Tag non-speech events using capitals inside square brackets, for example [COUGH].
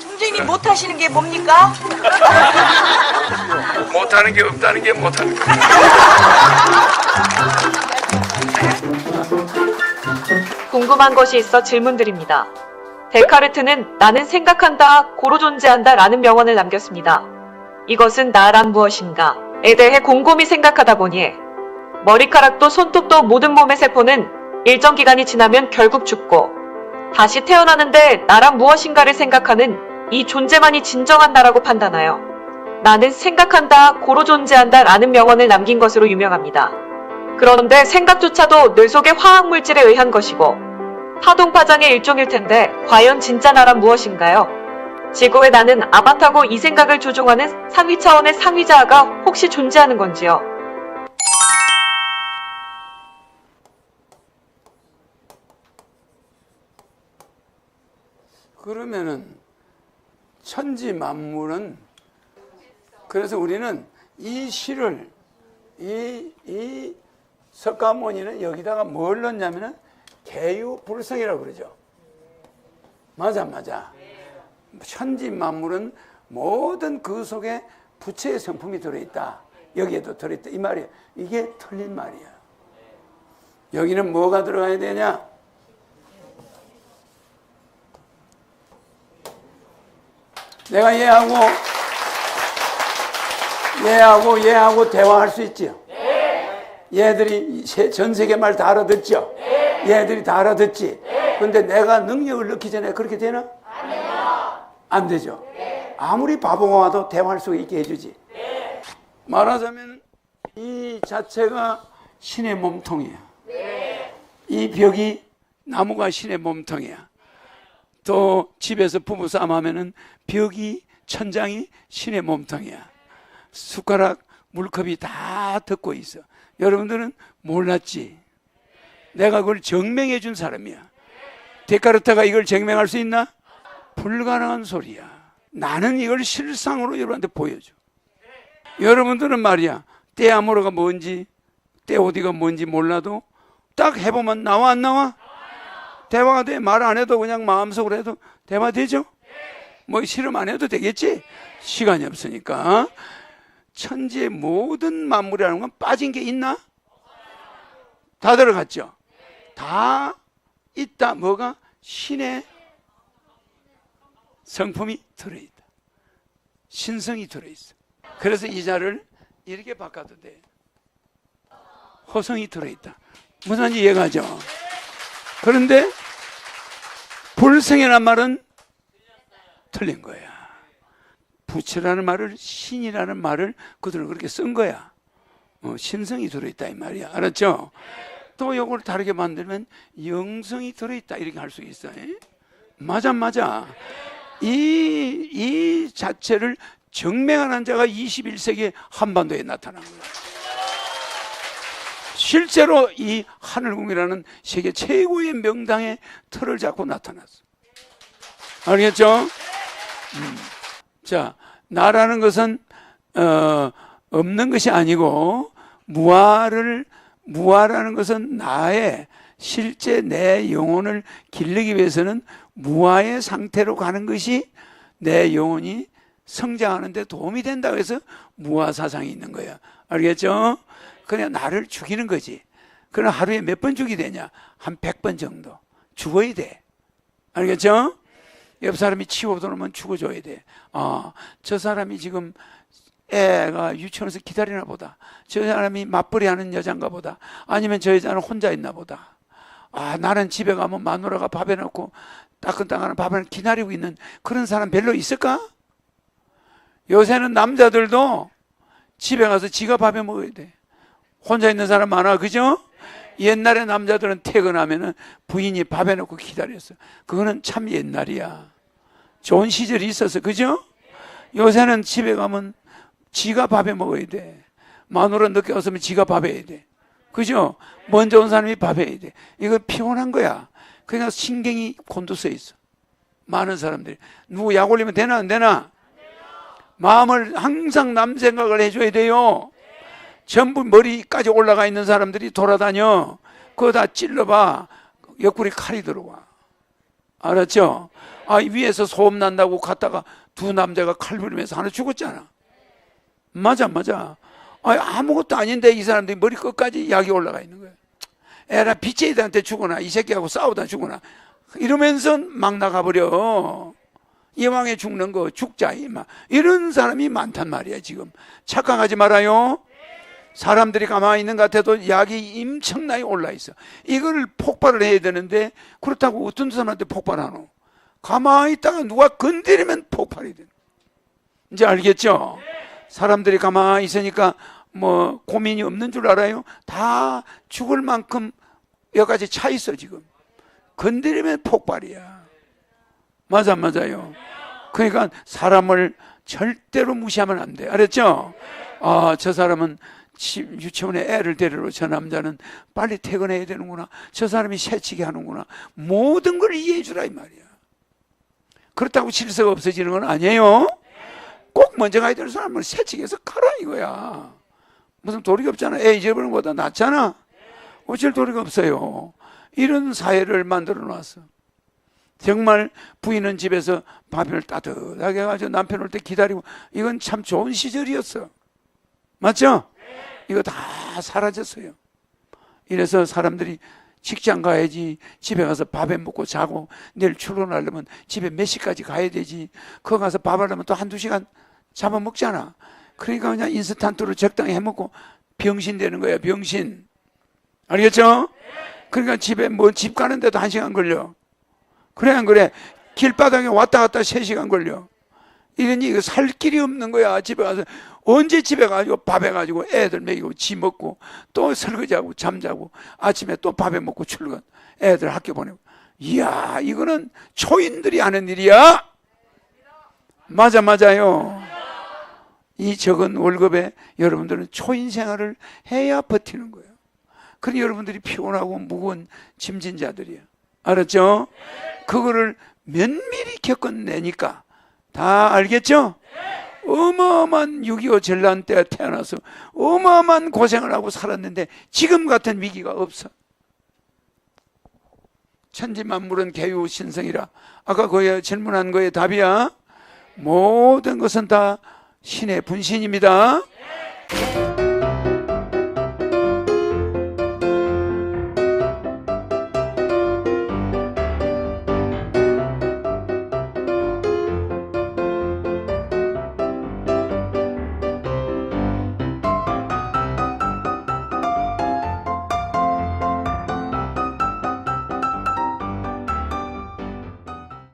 총재님 못하시는 게 뭡니까? [LAUGHS] 못하는 게 없다는 게 못하는 게. 궁금한 것이 있어 질문드립니다. 데카르트는 나는 생각한다, 고로 존재한다 라는 명언을 남겼습니다. 이것은 나란 무엇인가? 에 대해 곰곰이 생각하다 보니 머리카락도 손톱도 모든 몸의 세포는 일정 기간이 지나면 결국 죽고 다시 태어나는데 나란 무엇인가를 생각하는 이 존재만이 진정한 나라고 판단하여 나는 생각한다, 고로 존재한다 라는 명언을 남긴 것으로 유명합니다. 그런데 생각조차도 뇌 속의 화학물질에 의한 것이고 파동 파장의 일종일 텐데 과연 진짜 나란 무엇인가요? 지구의 나는 아바타고 이 생각을 조종하는 상위 차원의 상위자아가 혹시 존재하는 건지요? 그러면은 천지 만물은 그래서 우리는 이 시를 이, 이 석가모니는 여기다가 뭘 넣냐면은 개유불성이라고 그러죠. 맞아, 맞아. 천지 만물은 모든 그 속에 부처의 성품이 들어있다. 여기에도 들어있다. 이 말이야. 이게 틀린 말이야. 여기는 뭐가 들어가야 되냐? 내가 얘하고 얘하고 얘하고 대화할 수 있지요. 얘들이 세- 전 세계 말 다 알아듣죠. 얘들이 다 알아듣지. 근데 내가 능력을 넣기 전에 그렇게 되나? 안 되죠. 아무리 바보가 와도 대화할 수 있게 해주지. 말하자면 이 자체가 신의 몸통이야. 이 벽이 나무가 신의 몸통이야. 또 집에서 부부싸움 하면은 벽이 천장이 신의 몸통이야. 숟가락 물컵이 다 듣고 있어. 여러분들은 몰랐지. 내가 그걸 증명해 준 사람이야. 데카르타가 이걸 증명할 수 있나? 불가능한 소리야. 나는 이걸 실상으로 여러분한테 보여줘. 여러분들은 말이야. 떼아모르가 뭔지, 떼오디가 뭔지 몰라도 딱 해보면 나와 안 나와? 대화가 돼. 말 안 해도 그냥 마음속으로 해도 대화 되죠? 뭐 실험 안 해도 되겠지? 시간이 없으니까. 천지의 모든 만물이라는 건 빠진 게 있나? 다 들어갔죠? 다 있다. 뭐가? 신의 성품이 들어있다. 신성이 들어있어. 그래서 이 자를 이렇게 바꿔도 돼. 호성이 들어있다. 무슨 말인지 이해가죠? 그런데 불성이라는 말은 틀린 거야. 부처라는 말을 신이라는 말을 그들은 그렇게 쓴 거야. 어, 신성이 들어있다 이 말이야. 알았죠? 또 이걸 다르게 만들면 영성이 들어있다 이렇게 할 수 있어. 에? 맞아 맞아. 이, 이 자체를 증명하는 자가 21세기 한반도에 나타난 거야. 실제로 이 하늘궁이라는 세계 최고의 명당의 틀을 잡고 나타났어. 알겠죠? 음. 자, 나라는 것은 어, 없는 것이 아니고 무아를 무아라는 것은 나의 실제 내 영혼을 기르기 위해서는 무아의 상태로 가는 것이 내 영혼이 성장하는 데 도움이 된다고 해서 무아 사상이 있는 거야. 알겠죠? 그냥 나를 죽이는 거지. 그럼 하루에 몇 번 죽이 되냐? 한 100번 정도. 죽어야 돼. 알겠죠? 옆 사람이 들어오면 죽어줘야 돼. 아, 저 사람이 지금 애가 유치원에서 기다리나 보다. 저 사람이 맞벌이 하는 여잔가 보다. 아니면 저 여자는 혼자 있나 보다. 아, 나는 집에 가면 마누라가 밥 해놓고 따끈따끈한 밥을 기다리고 있는 그런 사람 별로 있을까? 요새는 남자들도 집에 가서 지가 밥해 먹어야 돼. 혼자 있는 사람 많아, 그죠? 옛날에 남자들은 퇴근하면은 부인이 밥 해놓고 기다렸어. 그거는 참 옛날이야. 좋은 시절이 있어서, 그죠? 요새는 집에 가면 지가 밥해 먹어야 돼. 마누라 늦게 왔으면 지가 밥 해야 돼. 그죠? 먼저 온 사람이 밥 해야 돼. 이거 피곤한 거야. 그러니까 신경이 곤두서 있어. 많은 사람들이. 누구 약 올리면 되나, 안 되나? 마음을 항상 남 생각을 해줘야 돼요. 전부 머리까지 올라가 있는 사람들이 돌아다녀. 그거 다 찔러봐. 옆구리 칼이 들어와. 알았죠? 아, 위에서 소음 난다고 갔다가 두 남자가 칼 부리면서 하나 죽었잖아. 맞아, 맞아. 아, 아무것도 아닌데 이 사람들이 머리 끝까지 약이 올라가 있는 거야. 에라, 비체이드한테 죽거나 이 새끼하고 싸우다 죽거나 이러면서 막 나가버려. 이왕에 죽는 거 죽자, 이마. 이런 사람이 많단 말이야, 지금. 착각하지 말아요. 사람들이 가만히 있는 것 같아도 약이 엄청나게 올라 있어. 이걸 폭발을 해야 되는데 그렇다고 어떤 사람한테 폭발하노? 가만히 있다가 누가 건드리면 폭발이 돼. 이제 알겠죠? 사람들이 가만히 있으니까 뭐 고민이 없는 줄 알아요? 다 죽을 만큼 여기까지 차 있어 지금. 건드리면 폭발이야. 맞아 안 맞아요. 그러니까 사람을 절대로 무시하면 안 돼. 알았죠? 아, 저 사람은 치- 유치원에 애를 데리러 저 남자는 빨리 퇴근해야 되는구나. 저 사람이 새치게 하는구나. 모든 걸 이해해 주라 이 말이야. 그렇다고 질서가 없어지는 건 아니에요. 꼭 먼저 가야 되는 사람은 새치게 해서 가라 이거야. 무슨 도리가 없잖아. 애 잊어버리는 것보다 낫잖아. 어쩔 도리가 없어요. 이런 사회를 만들어 놨어. 정말 부인은 집에서 밥을 따뜻하게 해가지고 남편 올 때 기다리고 이건 참 좋은 시절이었어. 맞죠? 이거 다 사라졌어요. 이래서 사람들이 직장 가야지 집에 가서 밥에 먹고 자고 내일 출근하려면 집에 몇 시까지 가야 되지 거기 가서 밥 하려면 또 한두 시간 잡아먹잖아 그러니까 그냥 인스턴트로 적당히 해먹고 병신 되는 거야 병신 알겠죠? 그러니까 집에 뭐 집 가는데도 한 시간 걸려 그래 안 그래? 길바닥에 왔다 갔다 세 시간 걸려 이러니 이거 살 길이 없는 거야 집에 가서 언제 집에 가지고 밥 해가지고 애들 먹이고 지 먹고 또 설거지하고 잠자고 아침에 또 밥에 먹고 출근 애들 학교 보내고. 이야 이거는 초인들이 하는 일이야. 맞아 맞아요. 이 적은 월급에 여러분들은 초인 생활을 해야 버티는 거예요. 그래 여러분들이 피곤하고 무거운 짐진자들이야 알았죠? 그거를 면밀히 겪어내니까 다 알겠죠 어마어마한 6.25 전란 때 태어나서 어마어마한 고생을 하고 살았는데 지금 같은 위기가 없어. 천지만물은 개유신성이라. 아까 거에 질문한 거에 답이야. 모든 것은 다 신의 분신입니다.